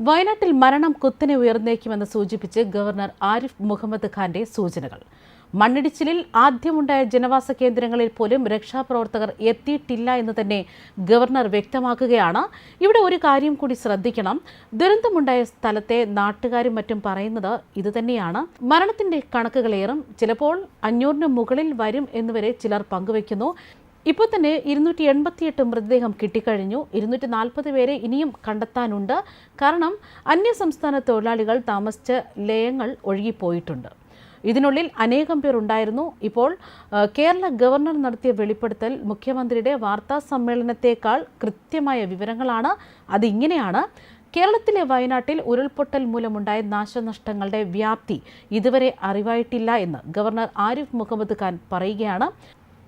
വയനാട്ടിൽ മരണം കുത്തിനെ ഉയർന്നേക്കുമെന്ന് സൂചിപ്പിച്ച് ഗവർണർ ആരിഫ് മുഹമ്മദ് ഖാന്റെ സൂചനകൾ. മണ്ണിടിച്ചിലിൽ ആദ്യമുണ്ടായ ജനവാസ കേന്ദ്രങ്ങളിൽ പോലും രക്ഷാപ്രവർത്തകർ എത്തിയിട്ടില്ല എന്ന് തന്നെ ഗവർണർ വ്യക്തമാക്കുകയാണ്. ഇവിടെ ഒരു കാര്യം കൂടി ശ്രദ്ധിക്കണം. ദുരന്തമുണ്ടായ സ്ഥലത്തെ നാട്ടുകാരും മറ്റും പറയുന്നത് ഇതുതന്നെയാണ്. മരണത്തിന്റെ കണക്കുകളേറും ചിലപ്പോൾ അഞ്ഞൂറിന് മുകളിൽ വരും എന്നുവരെ ചിലർ പങ്കുവയ്ക്കുന്നു ഇപ്പോൾ തന്നെ ഇരുന്നൂറ്റി എൺപത്തിയെട്ട് മൃതദേഹം കിട്ടിക്കഴിഞ്ഞു. ഇരുന്നൂറ്റി നാൽപ്പത് പേരെ ഇനിയും കണ്ടെത്താനുണ്ട്. കാരണം അന്യസംസ്ഥാന തൊഴിലാളികൾ താമസിച്ച ലയങ്ങൾ ഒഴുകിപ്പോയിട്ടുണ്ട്. ഇതിനുള്ളിൽ അനേകം പേർ ഉണ്ടായിരുന്നു. ഇപ്പോൾ കേരള ഗവർണർ നടത്തിയ വെളിപ്പെടുത്തൽ മുഖ്യമന്ത്രിയുടെ വാർത്താ സമ്മേളനത്തേക്കാൾ കൃത്യമായ വിവരങ്ങളാണ്. അതിങ്ങനെയാണ്. കേരളത്തിലെ വയനാട്ടിൽ ഉരുൾപൊട്ടൽ മൂലമുണ്ടായ നാശനഷ്ടങ്ങളുടെ വ്യാപ്തി ഇതുവരെ അറിവായിട്ടില്ല എന്ന് ഗവർണർ ആരിഫ് മുഹമ്മദ് ഖാൻ പറയുകയാണ്.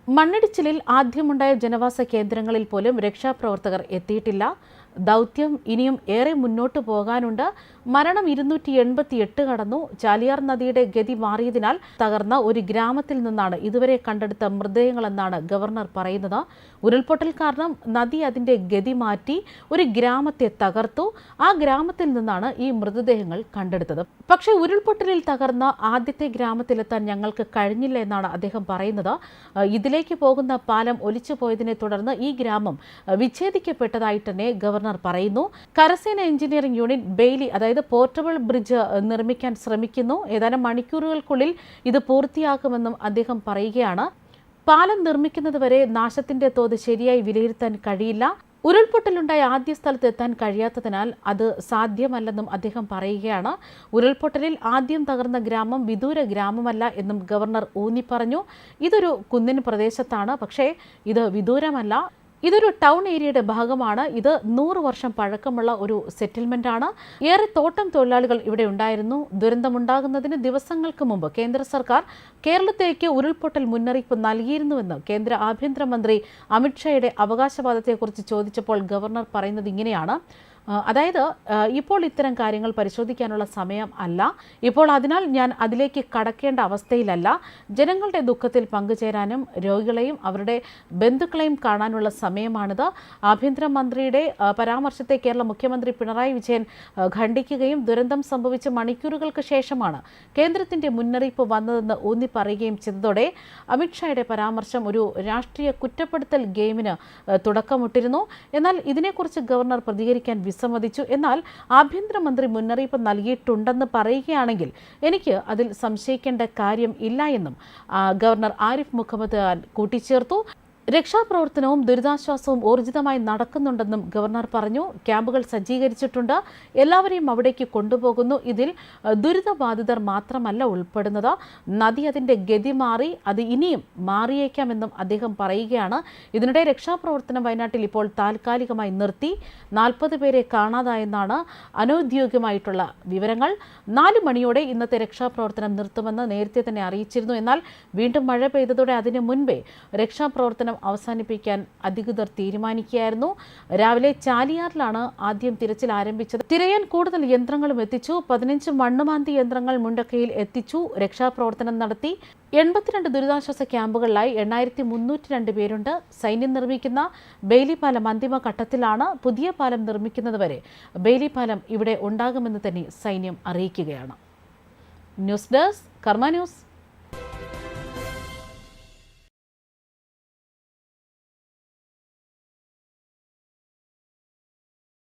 മണ്ണിടിച്ചിലിൽ ആദ്യമുണ്ടായ ജനവാസ കേന്ദ്രങ്ങളിൽ പോലും രക്ഷാപ്രവർത്തകർ എത്തിയിട്ടില്ല. ദൗത്യം ഇനിയും ഏറെ മുന്നോട്ട് പോകാനുണ്ട്. മരണം ഇരുന്നൂറ്റി എൺപത്തി എട്ട് കടന്നു. ചാലിയാർ നദിയുടെ ഗതി മാറിയതിനാൽ തകർന്ന ഒരു ഗ്രാമത്തിൽ നിന്നാണ് ഇതുവരെ കണ്ടെടുത്ത മൃതദേഹങ്ങളെന്നാണ് ഗവർണർ പറയുന്നത്. ഉരുൾപൊട്ടൽ കാരണം നദി അതിന്റെ ഗതി മാറ്റി ഒരു ഗ്രാമത്തെ തകർത്തു. ആ ഗ്രാമത്തിൽ നിന്നാണ് ഈ മൃതദേഹങ്ങൾ കണ്ടെടുത്തത്. പക്ഷേ ഉരുൾപൊട്ടലിൽ തകർന്ന ആദ്യത്തെ ഗ്രാമത്തിലെത്താൻ ഞങ്ങൾക്ക് കഴിഞ്ഞില്ല എന്നാണ് അദ്ദേഹം പറയുന്നത്. ഇതിലേക്ക് പോകുന്ന പാലം ഒലിച്ചു പോയതിനെ തുടർന്ന് ഈ ഗ്രാമം വിച്ഛേദിക്കപ്പെട്ടതായിട്ട് തന്നെ ഗവർണർ പറയുന്നു കരസേന എഞ്ചിനീയറിംഗ് യൂണിറ്റ് ബെയിലി അതായത് പോർട്ടബിൾ ബ്രിഡ്ജ് നിർമ്മിക്കാൻ ശ്രമിക്കുന്നു. ഏതാനും മണിക്കൂറുകൾക്കുള്ളിൽ ഇത് പൂർത്തിയാക്കുമെന്നും അദ്ദേഹം പറയുകയാണ്. പാലം നിർമ്മിക്കുന്നതുവരെ നാശത്തിന്റെ തോത് ശരിയായി വിലയിരുത്താൻ കഴിയില്ല. ഉരുൾപൊട്ടലുണ്ടായ ആദ്യ സ്ഥലത്ത് എത്താൻ കഴിയാത്തതിനാൽ അത് സാധ്യമല്ലെന്നും അദ്ദേഹം പറയുകയാണ്. ഉരുൾപൊട്ടലിൽ ആദ്യം തകർന്ന ഗ്രാമം വിദൂര ഗ്രാമമല്ല എന്നും ഗവർണർ ഊന്നി പറഞ്ഞു ഇതൊരു കുന്നിൻ പ്രദേശത്താണ് പക്ഷേ ഇത് വിദൂരമല്ല. ഇതൊരു ടൗൺ ഏരിയയുടെ ഭാഗമാണ്. ഇത് നൂറ് വർഷം പഴക്കമുള്ള ഒരു സെറ്റിൽമെന്റ് ആണ്. ഏറെ തോട്ടം തൊഴിലാളികൾ ഇവിടെ ഉണ്ടായിരുന്നു. ദുരന്തമുണ്ടാകുന്നതിന് ദിവസങ്ങൾക്ക് മുമ്പ് കേന്ദ്ര സർക്കാർ കേരളത്തേക്ക് ഉരുൾപൊട്ടൽ മുന്നറിയിപ്പ് നൽകിയിരുന്നുവെന്ന് കേന്ദ്ര ആഭ്യന്തരമന്ത്രി അമിത്ഷായുടെ അവകാശവാദത്തെക്കുറിച്ച് ചോദിച്ചപ്പോൾ ഗവർണർ പറയുന്നത് ഇങ്ങനെയാണ്. അതായത് ഇപ്പോൾ ഇത്തരം കാര്യങ്ങൾ പരിശോധിക്കാനുള്ള സമയം അല്ല. ഇപ്പോൾ അതിനാൽ ഞാൻ അതിലേക്ക് കടക്കേണ്ട അവസ്ഥയിലല്ല. ജനങ്ങളുടെ ദുഃഖത്തിൽ പങ്കുചേരാനും രോഗികളെയും അവരുടെ ബന്ധുക്കളെയും കാണാനുള്ള സമയമാണിത്. ആഭ്യന്തരമന്ത്രിയുടെ പരാമർശത്തെ കേരള മുഖ്യമന്ത്രി പിണറായി വിജയൻ ഖണ്ഡിക്കുകയും ദുരന്തം സംഭവിച്ച മണിക്കൂറുകൾക്ക് ശേഷമാണ് കേന്ദ്രത്തിന്റെ മുന്നറിയിപ്പ് വന്നതെന്ന് ഊന്നി പറയുകയും ചെയ്തതോടെ അമിത്ഷായുടെ പരാമർശം ഒരു രാഷ്ട്രീയ കുറ്റപ്പെടുത്തൽ ഗെയിമിന് തുടക്കമിട്ടിരുന്നു. എന്നാൽ ഇതിനെക്കുറിച്ച് ഗവർണർ പ്രതികരിക്കാൻ വിസമ്മതിച്ചു. എന്നാൽ ആഭ്യന്തരമന്ത്രി മുന്നറിയിപ്പ് നൽകിയിട്ടുണ്ടെന്ന് പറയുകയാണെങ്കിൽ എനിക്ക് അതിൽ സംശയിക്കേണ്ട കാര്യം ഇല്ല എന്നും ഗവർണർ ആരിഫ് മുഹമ്മദ് ഖാൻ കൂട്ടിച്ചേർത്തു. രക്ഷാപ്രവർത്തനവും ദുരിതാശ്വാസവും ഊർജിതമായി നടക്കുന്നുണ്ടെന്നും ഗവർണർ പറഞ്ഞു. ക്യാമ്പുകൾ സജ്ജീകരിച്ചിട്ടുണ്ട്. എല്ലാവരെയും അവിടേക്ക് കൊണ്ടുപോകുന്നു. ഇതിൽ ദുരിതബാധിതർ മാത്രമല്ല ഉൾപ്പെടുന്നത്. നദി അതിന്റെ ഗതി മാറി അത് ഇനിയും മാറിയേക്കാമെന്നും അദ്ദേഹം പറയുകയാണ്. ഇതിനിടെ രക്ഷാപ്രവർത്തനം വയനാട്ടിൽ ഇപ്പോൾ താൽക്കാലികമായി നിർത്തി. നാൽപ്പത് പേരെ കാണാതായെന്നാണ് അനൌദ്യോഗികമായിട്ടുള്ള വിവരങ്ങൾ. നാല് മണിയോടെ ഇന്നത്തെ രക്ഷാപ്രവർത്തനം നിർത്തുമെന്ന് നേരത്തെ തന്നെ അറിയിച്ചിരുന്നു. എന്നാൽ വീണ്ടും മഴ പെയ്തതോടെ അതിനു മുൻപേ രക്ഷാപ്രവർത്തനം അവസാനിപ്പിക്കാൻ അധികൃതർ തീരുമാനിക്കുകയായിരുന്നു. രാവിലെ ചാലിയാറിലാണ് ആദ്യം തിരച്ചിൽ ആരംഭിച്ചത്. തിരയാൻ കൂടുതൽ യന്ത്രങ്ങളും എത്തിച്ചു. പതിനഞ്ച് മണ്ണുമാന്തി യന്ത്രങ്ങൾ മുണ്ടക്കയിൽ എത്തിച്ചു. രക്ഷാപ്രവർത്തനം നടത്തി. എൺപത്തിരണ്ട് ദുരിതാശ്വാസ ക്യാമ്പുകളിലായി എണ്ണായിരത്തി മുന്നൂറ്റി രണ്ട് പേരുണ്ട്. സൈന്യം നിർമ്മിക്കുന്ന ബെയിലി പാലം അന്തിമ ഘട്ടത്തിലാണ് പുതിയ പാലം നിർമ്മിക്കുന്നതുവരെ ബെയിലി പാലം ഇവിടെ ഉണ്ടാകുമെന്ന് തന്നെ സൈന്യം അറിയിക്കുകയാണ്. News desk Karma news.